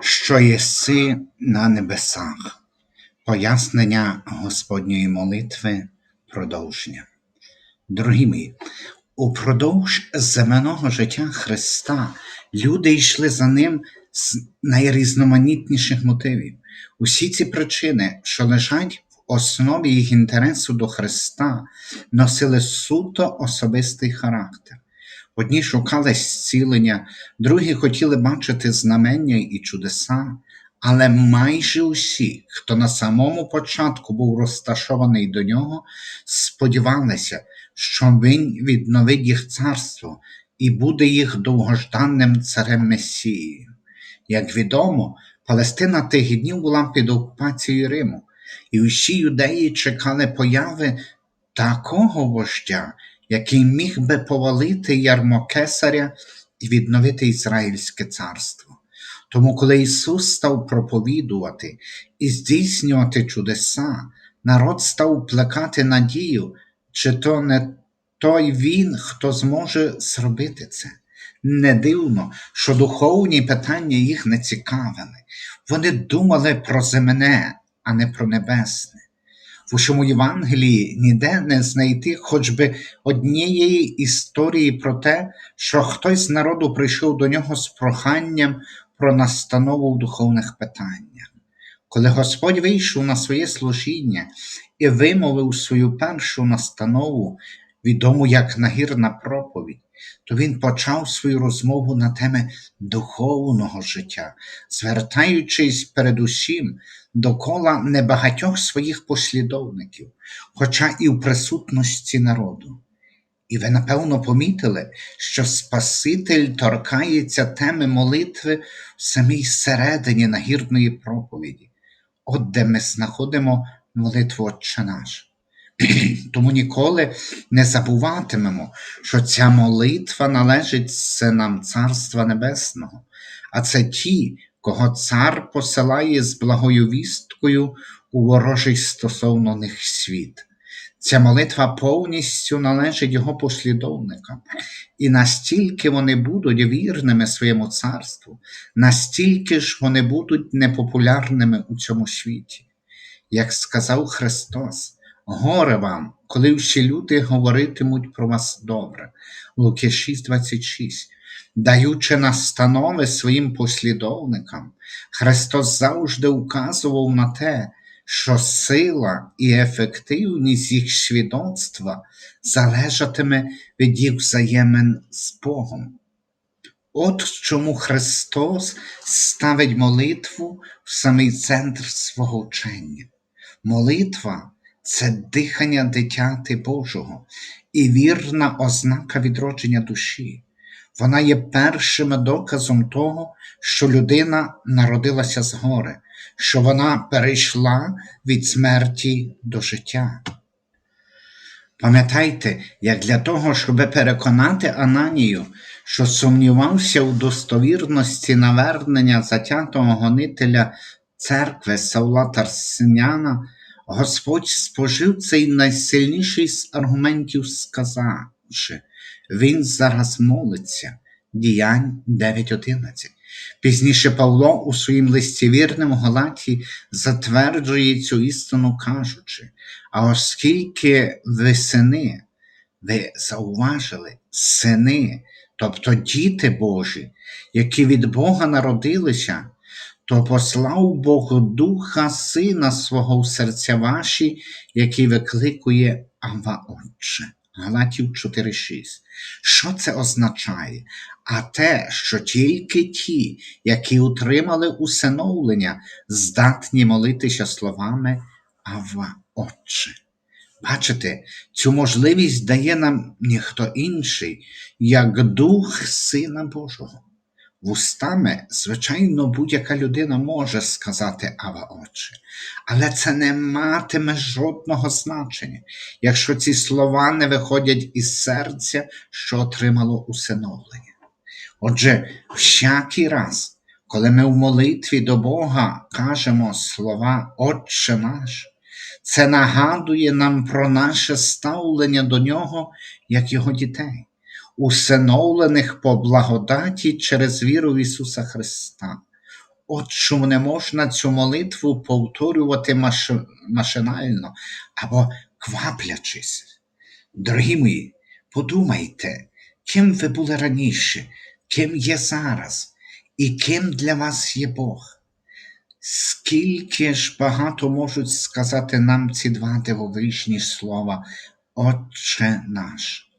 що єси на небесах. Пояснення Господньої молитви продовження. Дорогі мої, упродовж земного життя Христа люди йшли за ним з найрізноманітніших мотивів. Усі ці причини, що лежать в основі їх інтересу до Христа, носили суто особистий характер. Одні шукали зцілення, другі хотіли бачити знамення і чудеса, але майже усі, хто на самому початку був розташований до нього, сподівалися, що він відновить їх царство і буде їх довгожданним царем Месією. Як відомо, Палестина тих днів була під окупацією Риму, і усі юдеї чекали появи такого вождя, який міг би повалити ярмо кесаря і відновити Ізраїльське царство. Тому, коли Ісус став проповідувати і здійснювати чудеса, народ став плекати надію, чи то не той він, хто зможе зробити це. Не дивно, що духовні питання їх не цікавили. Вони думали про земне, а не про небесне. В усьому Євангелії ніде не знайти хоч би однієї історії про те, що хтось з народу прийшов до нього з проханням про настанову в духовних питаннях. Коли Господь вийшов на своє служіння і вимовив свою першу настанову, відому як нагірна проповідь, то він почав свою розмову на теми духовного життя, звертаючись передусім до кола небагатьох своїх послідовників, хоча і в присутності народу. І ви, напевно, помітили, що Спаситель торкається теми молитви в самій середині нагірної проповіді, от де ми знаходимо молитву Отче наш. Тому ніколи не забуватимемо, що ця молитва належить синам Царства Небесного, а це ті, кого цар посилає з благою вісткою у ворожий стосовно них світ. Ця молитва повністю належить його послідовникам, і настільки вони будуть вірними своєму царству, настільки ж вони будуть непопулярними у цьому світі. Як сказав Христос, горе вам, коли всі люди говоритимуть про вас добре. Луки 6,26. Даючи настанови своїм послідовникам, Христос завжди указував на те, що сила і ефективність їх свідоцтва залежатиме від їх взаємин з Богом. От чому Христос ставить молитву в самий центр свого вчення. Молитва це дихання дитяти Божого і вірна ознака відродження душі. Вона є першим доказом того, що людина народилася згори, що вона перейшла від смерті до життя. Пам'ятайте, як для того, щоб переконати Ананію, що сумнівався у достовірності навернення затятого гонителя церкви Саула Тарсиняна, Господь спожив цей найсильніший з аргументів, сказавши, Він зараз молиться. Діянь 9.11. Пізніше Павло у своїм листі вірним Галаті затверджує цю істину, кажучи, а оскільки ви сини, ви зауважили сини, тобто діти Божі, які від Бога народилися, то послав Бог Духа Сина свого в серця ваші, який викликує Ава Отче. Галатів 4.6. Що це означає? А те, що тільки ті, які отримали усиновлення, здатні молитися словами Ава Отче. Бачите, цю можливість дає нам ніхто інший, як Дух Сина Божого. Вустами, звичайно, будь-яка людина може сказати Ава Отче, але це не матиме жодного значення, якщо ці слова не виходять із серця, що отримало усиновлення. Отже, всякий раз, коли ми в молитві до Бога кажемо слова Отче наш, це нагадує нам про наше ставлення до Нього як Його дітей усиновлених по благодаті через віру в Ісуса Христа. От чому не можна цю молитву повторювати маш- машинально або кваплячись. Дорогі мої, подумайте, ким ви були раніше, ким є зараз, і ким для вас є Бог. Скільки ж багато можуть сказати нам ці два дивовижні слова Отче наш.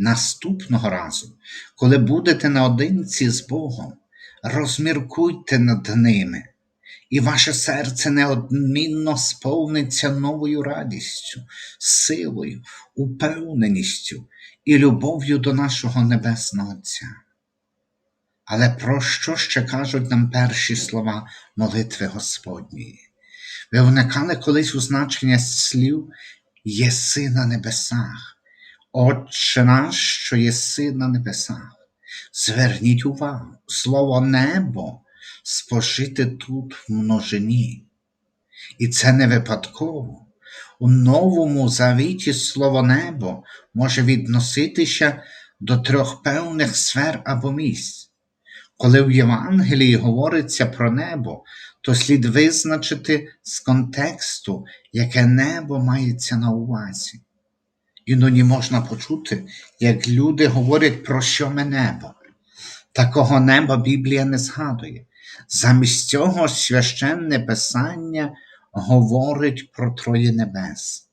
Наступного разу, коли будете наодинці з Богом, розміркуйте над ними, і ваше серце неодмінно сповниться новою радістю, силою, упевненістю і любов'ю до нашого Небесного Отця. Але про що ще кажуть нам перші слова молитви Господньої? Ви вникали колись у значення слів єси на небесах, Отче наш, що єси на небесах. Зверніть увагу, слово небо спожите тут в множині. І це не випадково. У новому завіті слово небо може відноситися до трьох певних сфер або місць. Коли в Євангелії говориться про небо, то слід визначити з контексту, яке небо мається на увазі. Іноді можна почути, як люди говорять про сьоме небо. Такого неба Біблія не згадує. Замість цього священне писання говорить про Троє небес.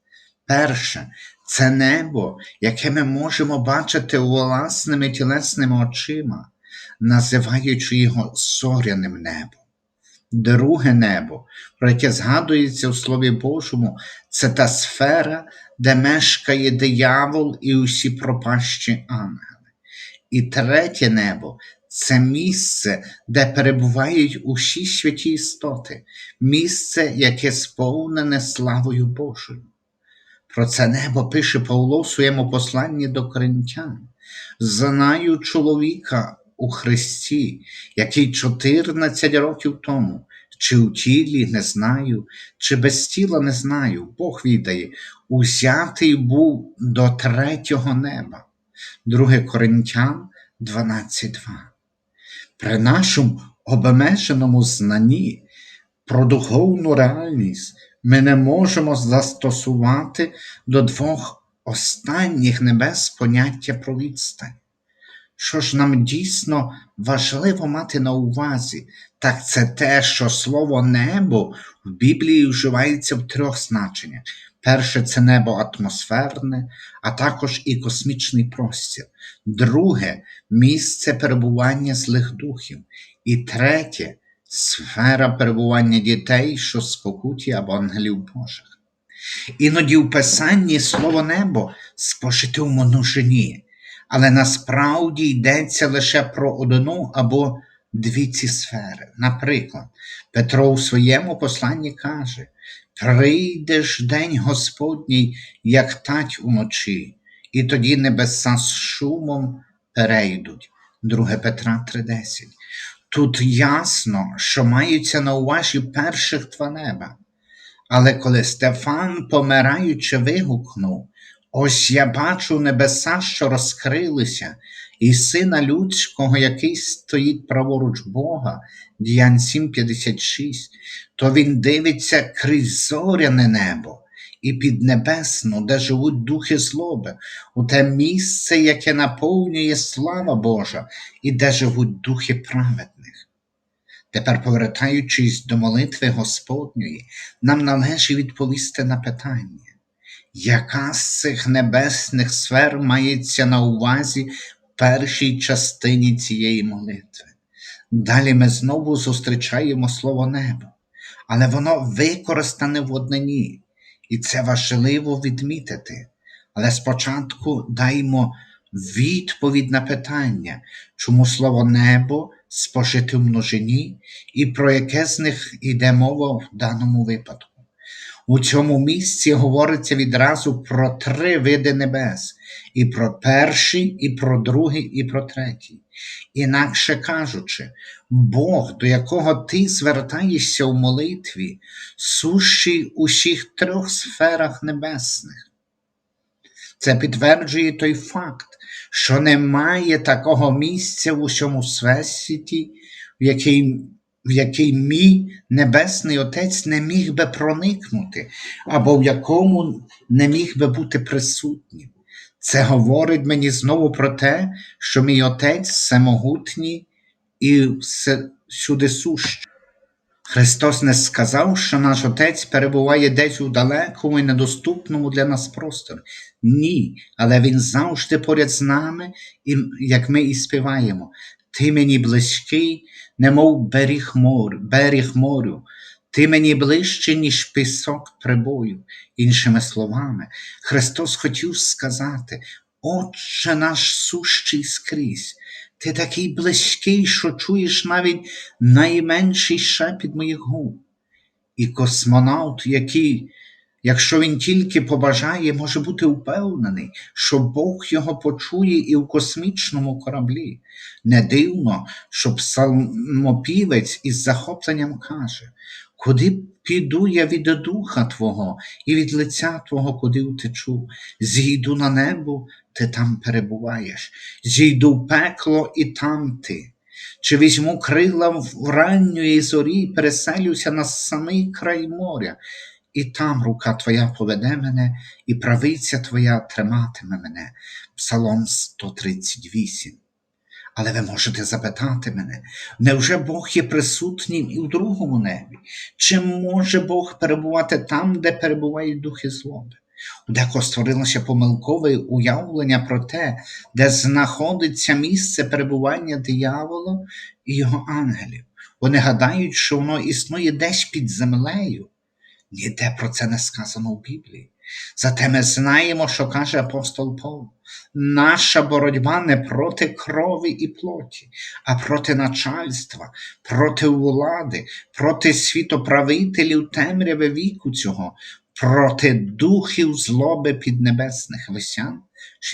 Перше, це небо, яке ми можемо бачити власними тілесними очима, називаючи його зоряним небом. Друге небо, про яке згадується у Слові Божому, це та сфера, де мешкає диявол і усі пропащі ангели. І третє небо це місце, де перебувають усі святі істоти, місце, яке сповнене славою Божою. Про це небо пише Павло в своєму посланні до коринтян. Знаю чоловіка у Христі, який 14 років тому, чи у тілі не знаю, чи без тіла не знаю, Бог відає, узятий був до третього неба. 2 Коринтян 12.2. При нашому обмеженому знанні про духовну реальність ми не можемо застосувати до двох останніх небес поняття про відстань. Що ж нам дійсно важливо мати на увазі, так це те, що слово небо в Біблії вживається в трьох значеннях. Перше це небо атмосферне, а також і космічний простір. Друге місце перебування злих духів. І третє сфера перебування дітей, що спокуті або ангелів Божих. Іноді в Писанні слово небо спожите в множині, але насправді йдеться лише про одну або дві ці сфери. Наприклад, Петро у своєму посланні каже: Прийде ж день Господній, як тать уночі, і тоді небеса з шумом перейдуть. 2 Петра 3:10. Тут ясно, що маються на увазі перших два неба. Але коли Стефан, помираючи, вигукнув: Ось я бачу небеса, що розкрилися, і сина людського, який стоїть праворуч Бога, Діянь 7,56, то він дивиться крізь зоряне небо і піднебесну, де живуть духи злоби, у те місце, яке наповнює слава Божа, і де живуть духи праведних. Тепер, повертаючись до молитви Господньої, нам належить відповісти на питання, яка з цих небесних сфер мається на увазі першій частині цієї молитви? Далі ми знову зустрічаємо слово небо, але воно використане в однині, і це важливо відмітити. Але спочатку даймо відповідь на питання, чому слово небо спожити в множині і про яке з них йде мова в даному випадку. У цьому місці говориться відразу про три види небес: і про перший, і про другий, і про третій. Інакше кажучи, Бог, до якого ти звертаєшся в молитві, сущий у всіх трьох сферах небесних. Це підтверджує той факт, що немає такого місця в усьому всесвіті, в який в який мій Небесний Отець не міг би проникнути, або в якому не міг би бути присутнім. Це говорить мені знову про те, що мій Отець всемогутній і всюди сущий. Христос не сказав, що наш Отець перебуває десь у далекому і недоступному для нас просторі. Ні, але Він завжди поряд з нами, і, як ми і співаємо. Ти мені близький, немов беріг морю, беріг морю. Ти мені ближче, ніж пісок прибою. Іншими словами, Христос хотів сказати, Отче наш сущий скрізь, ти такий близький, що чуєш навіть найменший шепіт моїх губ. І космонавт, який, якщо він тільки побажає, може бути впевнений, що Бог його почує і в космічному кораблі. Не дивно, що псалмопівець із захопленням каже, куди піду я від духа Твого і від лиця Твого, куди втечу, зійду на небо, ти там перебуваєш, зійду в пекло і там ти. Чи візьму крила в ранньої зорі переселюся на самий край моря, і там рука Твоя поведе мене, і правиця Твоя триматиме мене. Псалом 138. Але ви можете запитати мене, невже Бог є присутнім і в другому небі? Чи може Бог перебувати там, де перебувають духи злоби? У декого створилося помилкове уявлення про те, де знаходиться місце перебування диявола і його ангелів. Вони гадають, що воно існує десь під землею. Ніде про це не сказано в Біблії. Зате ми знаємо, що каже апостол Павло. Наша боротьба не проти крові і плоті, а проти начальства, проти влади, проти світоправителів темряви віку цього, проти духів злоби піднебесних Весян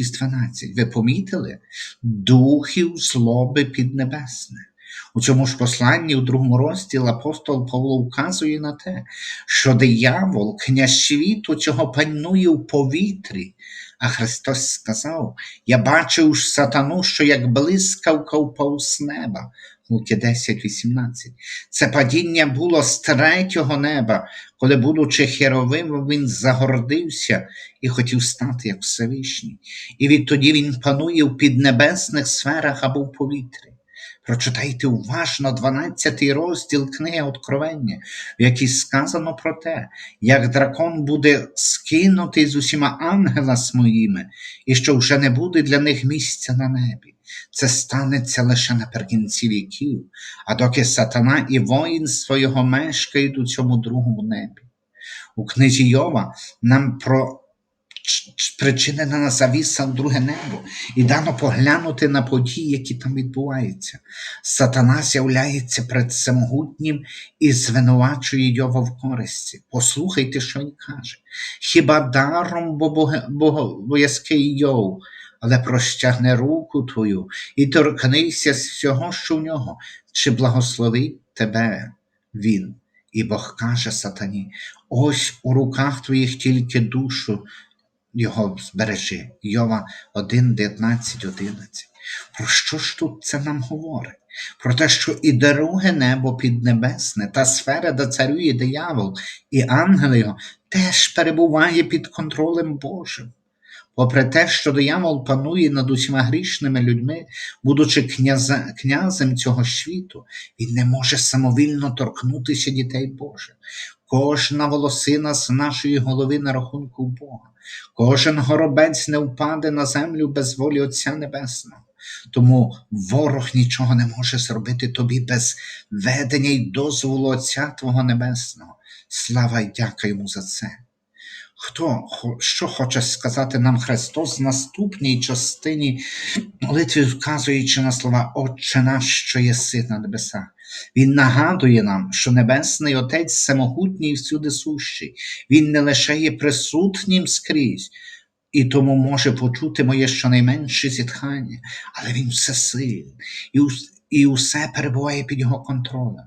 6.12. Ви помітили? Духів злоби піднебесних. У цьому ж посланні, у другому розділі, апостол Павло вказує на те, що диявол, князь світу, цього панує в повітрі. А Христос сказав: Я бачив сатану, що як блискавка впав з неба. Луки 10.18. Це падіння було з третього неба, коли, будучи херовим, він загордився і хотів стати як Всевишній. І відтоді він панує в піднебесних сферах або в повітрі. Прочитайте уважно 12 розділ книги Откровення, в якій сказано про те, як дракон буде скинутий з усіма ангела своїми, і що вже не буде для них місця на небі. Це станеться лише наприкінці віків, а доки сатана і воїнство його мешкають у цьому другому небі. У книзі Йова нам про причинена завіса в друге небо, і дано поглянути на події, які там відбуваються. Сатана з'являється пред всемогутнім і звинувачує його в користі. Послухайте, що він каже. Хіба даром боязкий Йов, але простягне руку твою і торкнися з всього, що в нього, чи благословить тебе він. І Бог каже сатані: ось у руках твоїх тільки душу його збережи. Йова 1, 19, 11. Про що ж тут це нам говорить? Про те, що і друге небо піднебесне, та сфера, де царює диявол, і ангел його теж перебуває під контролем Божим. Попри те, що диявол панує над усіма грішними людьми, будучи князем, князем цього світу, він не може самовільно торкнутися дітей Божих. Кожна волосина з нашої голови на рахунку Бога. Кожен горобець не впаде на землю без волі Отця Небесного. Тому ворог нічого не може зробити тобі без ведення й дозволу Отця Твого Небесного. Слава й дяка йому за це. Хто що хоче сказати нам Христос в наступній частині молитви, вказуючи на слова Отче наш, що єси на небесах? Він нагадує нам, що Небесний Отець самогутній і всюди сущий, Він не лише є присутнім скрізь, і тому може почути моє щонайменше зітхання, але Він всесильний і, і усе перебуває під його контролем.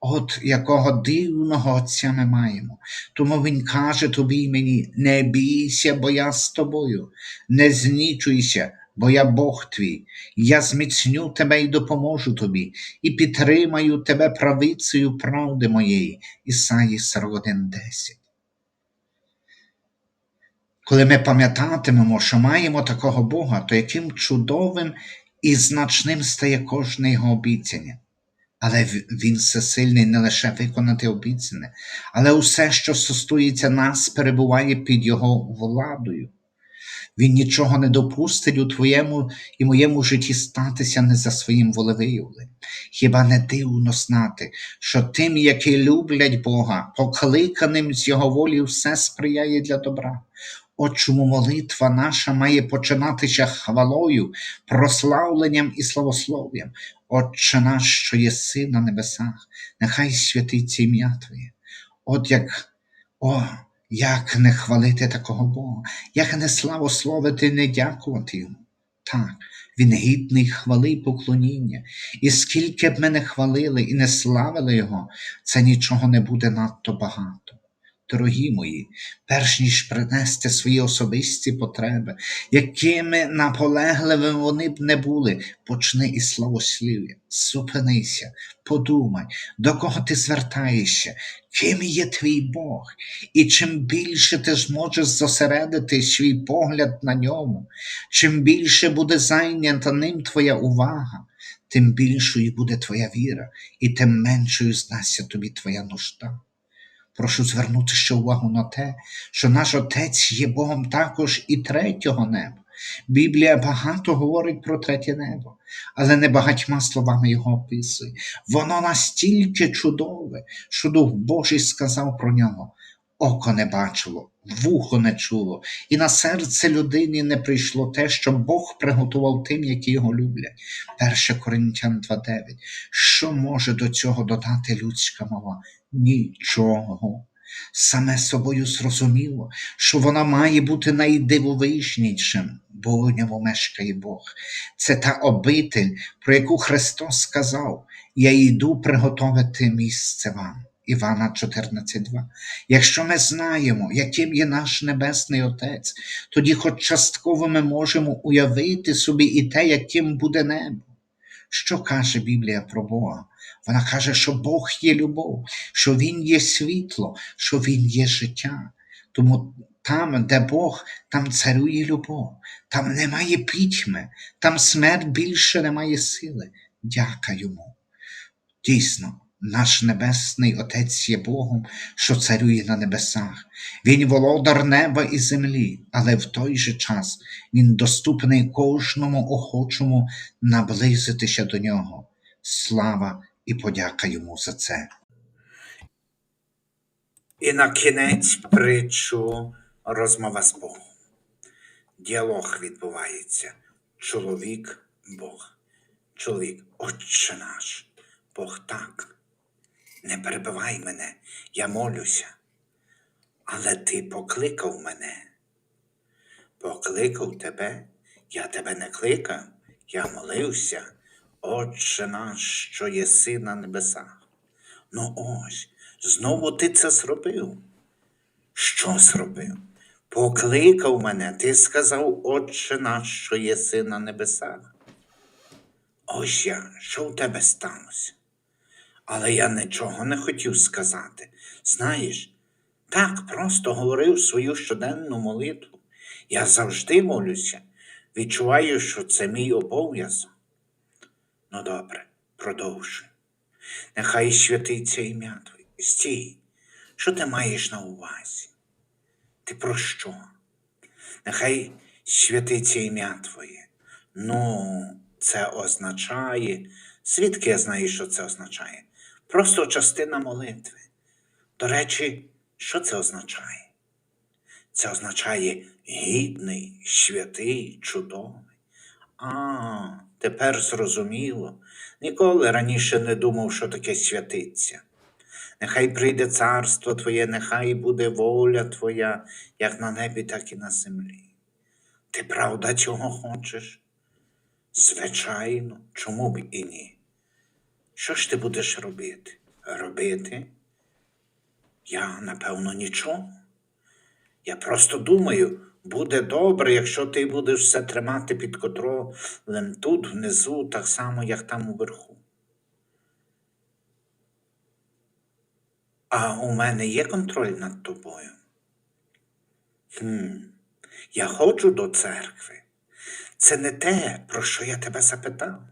От якого дивного Отця ми маємо. Тому Він каже тобі і мені: не бійся, бо я з тобою, не знічуйся, бо я Бог твій, я зміцню тебе і допоможу тобі, і підтримаю тебе правицею правди моєї. Ісаї 41.10. Коли ми пам'ятатимемо, що маємо такого Бога, то яким чудовим і значним стає кожне його обіцяння. Але він всесильний не лише виконати обіцяне, але усе, що стосується нас, перебуває під його владою. Він нічого не допустить у твоєму і моєму житті статися не за своїм волевиявленням. Хіба не дивно знати, що тим, які люблять Бога, покликаним з Його волі, все сприяє для добра. От чому молитва наша має починатися хвалою, прославленням і славослов'ям. Отче наш, що єси на небесах, нехай святиться ім'я Твоє. От як, о, як не хвалити такого Бога, як не славословити, не дякувати йому. Так, він гідний хвали і поклоніння. І скільки б ми не хвалили і не славили Його, це нічого не буде надто багато. Дорогі мої, перш ніж принести свої особисті потреби, якими наполегливими вони б не були, почни із славослів'я, зупинися, подумай, до кого ти звертаєшся, ким є твій Бог, і чим більше ти зможеш зосередити свій погляд на ньому, чим більше буде зайнята ним твоя увага, тим більшою буде твоя віра, і тим меншою здасться тобі твоя нужда. Прошу звернути ще увагу на те, що наш Отець є Богом також і третього неба. Біблія багато говорить про третє небо, але не багатьма словами його описує. Воно настільки чудове, що Дух Божий сказав про нього. Око не бачило, вухо не чуло, і на серце людині не прийшло те, що Бог приготував тим, які його люблять. 1 Коринтян 2.9. Що може до цього додати людська мова? Нічого. Саме собою зрозуміло, що вона має бути найдивовижнішим, бо у ньому мешкає Бог. Це та обитель, про яку Христос сказав: Я йду приготовити місце вам. Івана 14.2. Якщо ми знаємо, яким є наш Небесний Отець, тоді хоч частково ми можемо уявити собі і те, яким буде небо. Що каже Біблія про Бога? Вона каже, що Бог є любов, що Він є світло, що Він є життя. Тому там, де Бог, там царює любов, там немає пітьми, там смерть більше не має сили. Дяка йому. Дійсно, наш Небесний Отець є Богом, що царює на небесах. Він володар неба і землі, але в той же час Він доступний кожному охочому наблизитися до нього. Слава і подяка йому за це. І на кінець притчу розмова з Богом. Діалог відбувається. Чоловік Бог. Чоловік, Отче наш, Бог так. Не перебивай мене, я молюся. Але ти покликав мене. Покликав тебе, я тебе не кликав, я молився. Отче наш, що єси на небесах. Ну ось, знову ти це зробив. Що зробив? Покликав мене, ти сказав, Отче наш, що єси на небесах. Ось я, що в тебе сталося? Але я нічого не хотів сказати. Знаєш, так просто говорив свою щоденну молитву. Я завжди молюся, відчуваю, що це мій обов'язок. Ну добре, продовжуй. Нехай святиться ім'я Твоє. Стій, що ти маєш на увазі? Ти про що? Нехай святиться ім'я Твоє. Ну, це означає, звідки я знаю, що це означає? Просто частина молитви. До речі, що це означає? Це означає гідний, святий, чудовий. А, тепер зрозуміло. Ніколи раніше не думав, що таке святиться. Нехай прийде царство Твоє, нехай буде воля Твоя, як на небі, так і на землі. Ти правда цього хочеш? Звичайно, чому б і ні? Що ж ти будеш робити? Робити? Я, напевно, нічого. Я просто думаю, буде добре, якщо ти будеш все тримати під контролем тут внизу, так само, як там уверху. А у мене є контроль над тобою. Хм, я ходжу до церкви. Це не те, про що я тебе запитав.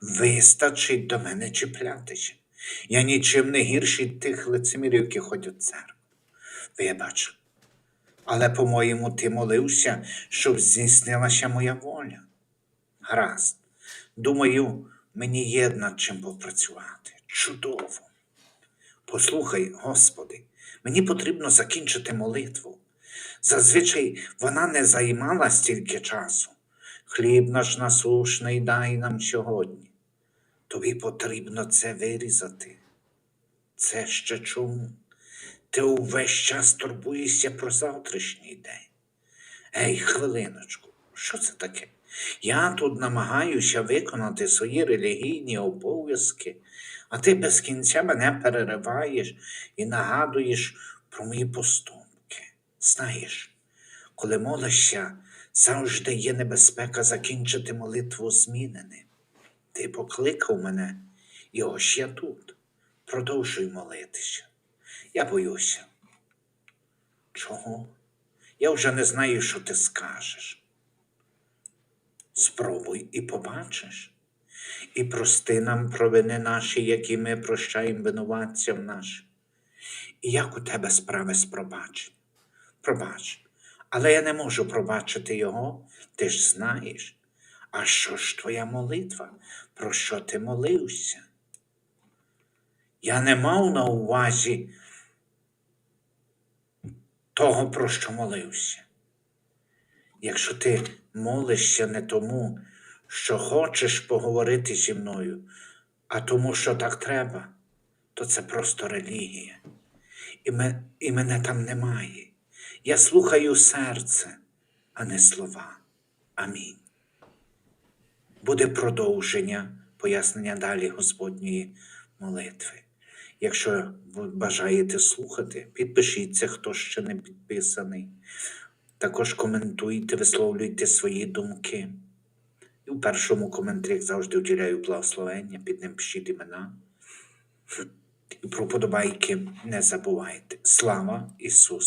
Вистачить до мене чіплятися. Я нічим не гірший тих лицемірів, які ходять в церкву. Вибач. Але, по-моєму, ти молився, щоб здійснилася моя воля. Гаразд. Думаю, мені є над чим попрацювати. Чудово. Послухай, Господи, мені потрібно закінчити молитву. Зазвичай вона не займала стільки часу. Хліб наш насушний дай нам сьогодні. Тобі потрібно це вирізати. Це ще чому? Ти увесь час турбуєшся про завтрашній день. Ей, хвилиночку, що це таке? Я тут намагаюся виконати свої релігійні обов'язки, а ти без кінця мене перериваєш і нагадуєш про мої поступки. Знаєш, коли молишся, завжди є небезпека закінчити молитву зміненим. Ти покликав мене, і ось я тут. Продовжуй молитися. Я боюся. Чого? Я вже не знаю, що ти скажеш. Спробуй і побачиш. І прости нам провини наші, які ми прощаємо винуватцям нашим. І як у тебе справи з пробаченням? Пробач. Але я не можу пробачити його, ти ж знаєш. А що ж твоя молитва? Про що ти молився? Я не мав на увазі того, про що молився. Якщо ти молишся не тому, що хочеш поговорити зі мною, а тому, що так треба, то це просто релігія. І, ме, і мене там немає. Я слухаю серце, а не слова. Амінь. Буде продовження, пояснення далі Господньої молитви. Якщо ви бажаєте слухати, підпишіться, хто ще не підписаний. Також коментуйте, висловлюйте свої думки. І у першому коментарі, як завжди, уділяю благословення, під ним пишіть імена. І про подобайки не забувайте. Слава Ісусу!